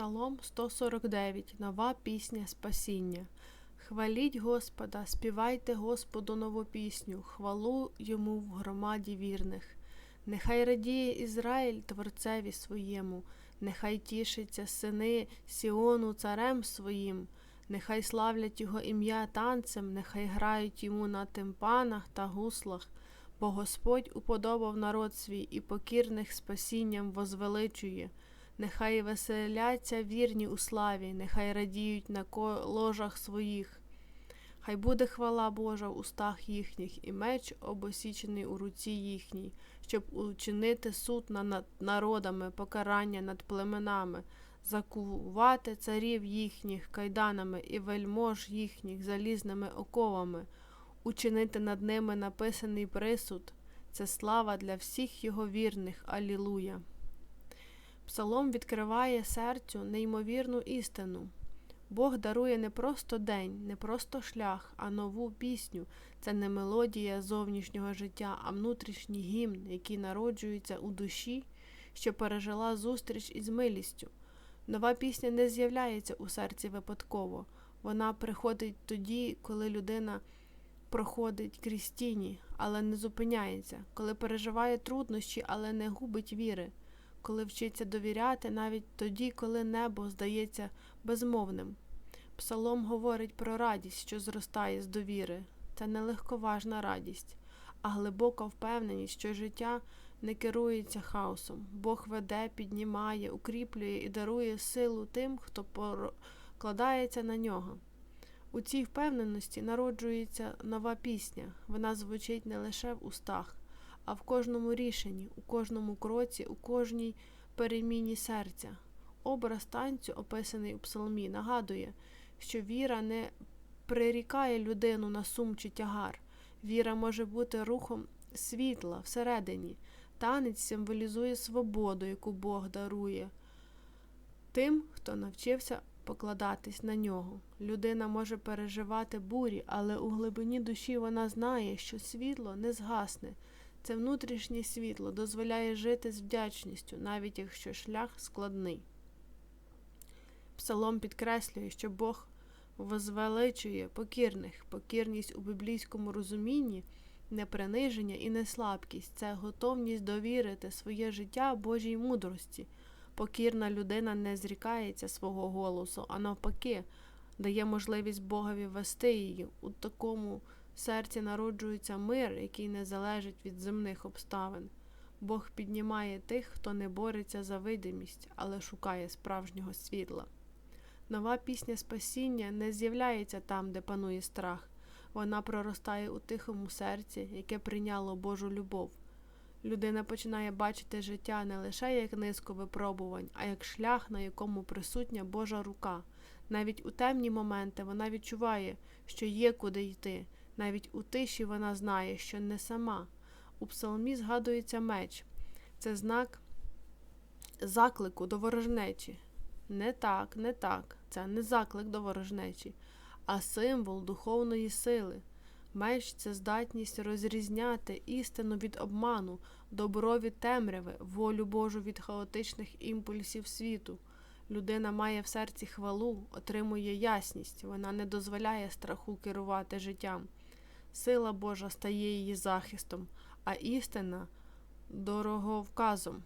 Псалом 149. Нова пісня спасіння. Хваліть Господа, співайте Господу нову пісню, хвалу йому в громаді вірних. Нехай радіє Ізраїль Творцеві своєму, нехай тішиться сини Сіону царем своїм, нехай славлять його ім'я танцем, нехай грають йому на тимпанах та гуслах, бо Господь уподобав народ свій і покірних спасінням возвеличує. Нехай веселяться вірні у славі, нехай радіють на ложах своїх. Хай буде хвала Божа в устах їхніх, і меч обосічений у руці їхній, щоб учинити суд над народами, покарання над племенами, закувати царів їхніх кайданами і вельмож їхніх залізними оковами, учинити над ними написаний присуд. Це слава для всіх його вірних. Алілуя. Псалом відкриває серцю неймовірну істину. Бог дарує не просто день, не просто шлях, а нову пісню. Це не мелодія зовнішнього життя, а внутрішній гімн, який народжується у душі, що пережила зустріч із милістю. Нова пісня не з'являється у серці випадково. Вона приходить тоді, коли людина проходить крізь тіні, але не зупиняється, коли переживає труднощі, але не губить віри коли вчиться довіряти, навіть тоді, коли небо здається безмовним. Псалом говорить про радість, що зростає з довіри. Це не легковажна радість, а глибока впевненість, що життя не керується хаосом. Бог веде, піднімає, укріплює і дарує силу тим, хто покладається на нього. У цій впевненості народжується нова пісня. Вона звучить не лише в устах, а в кожному рішенні, у кожному кроці, у кожній переміні серця. Образ танцю, описаний у псалмі, нагадує, що віра не прирікає людину на сум чи тягар. Віра може бути рухом світла всередині. Танець символізує свободу, яку Бог дарує тим, хто навчився покладатись на нього. Людина може переживати бурі, але у глибині душі вона знає, що світло не згасне. Це внутрішнє світло дозволяє жити з вдячністю, навіть якщо шлях складний. Псалом підкреслює, що Бог возвеличує покірних, покірність у біблійському розумінні, не приниження і не слабкість, це готовність довірити своє життя Божій мудрості. Покірна людина не зрікається свого голосу, а навпаки, дає можливість Богові вести її у такому серці народжується мир, який не залежить від земних обставин. Бог піднімає тих, хто не бореться за видимість, але шукає справжнього світла. Нова пісня спасіння не з'являється там, де панує страх, вона проростає у тихому серці, яке прийняло Божу любов. Людина починає бачити життя не лише як низку випробувань, а як шлях, на якому присутня Божа рука. Навіть у темні моменти вона відчуває, що є куди йти, навіть у тиші вона знає, що не сама. У псалмі згадується меч. Це знак заклику до ворожнечі. Не так, не так. Це не заклик до ворожнечі, а символ духовної сили. Меч це здатність розрізняти істину від обману, добро від темряви, волю Божу від хаотичних імпульсів світу. Людина має в серці хвалу, отримує ясність, вона не дозволяє страху керувати життям. Сила Божа стає її захистом, а істина дороговказом.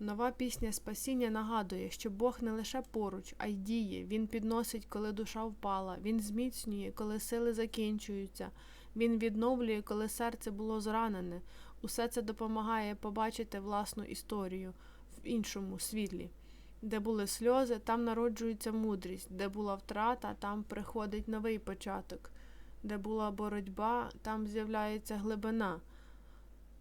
Нова пісня спасіння нагадує, що Бог не лише поруч, а й діє. Він підносить, коли душа впала, Він зміцнює, коли сили закінчуються, Він відновлює, коли серце було зранене. Усе це допомагає побачити власну історію в іншому світлі. Де були сльози, там народжується мудрість, де була втрата, там приходить новий початок де була боротьба, там з'являється глибина.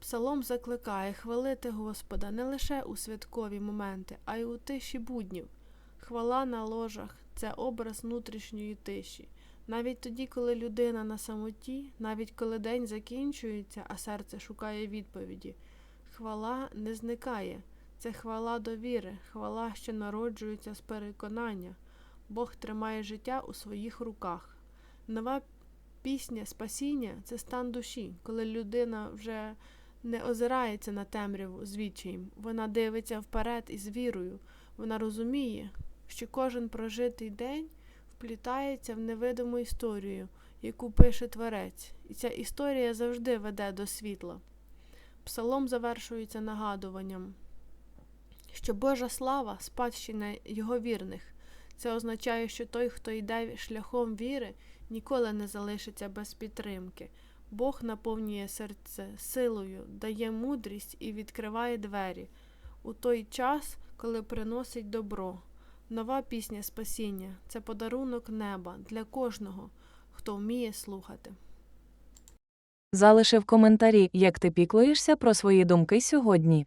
Псалом закликає хвалити Господа не лише у святкові моменти, а й у тиші буднів. Хвала на ложах це образ внутрішньої тиші. Навіть тоді, коли людина на самоті, навіть коли день закінчується, а серце шукає відповіді, хвала не зникає. Це хвала довіри, хвала, що народжується з переконання. Бог тримає життя у своїх руках. Нова Пісня спасіння це стан душі, коли людина вже не озирається на темряву з відчаєм. Вона дивиться вперед із вірою. Вона розуміє, що кожен прожитий день вплітається в невидиму історію, яку пише творець, і ця історія завжди веде до світла. Псалом завершується нагадуванням, що Божа слава спадщина його вірних. Це означає, що той, хто йде шляхом віри, ніколи не залишиться без підтримки. Бог наповнює серце силою, дає мудрість і відкриває двері у той час, коли приносить добро. Нова пісня спасіння це подарунок неба для кожного, хто вміє слухати. Залиши в коментарі, як ти піклуєшся про свої думки сьогодні.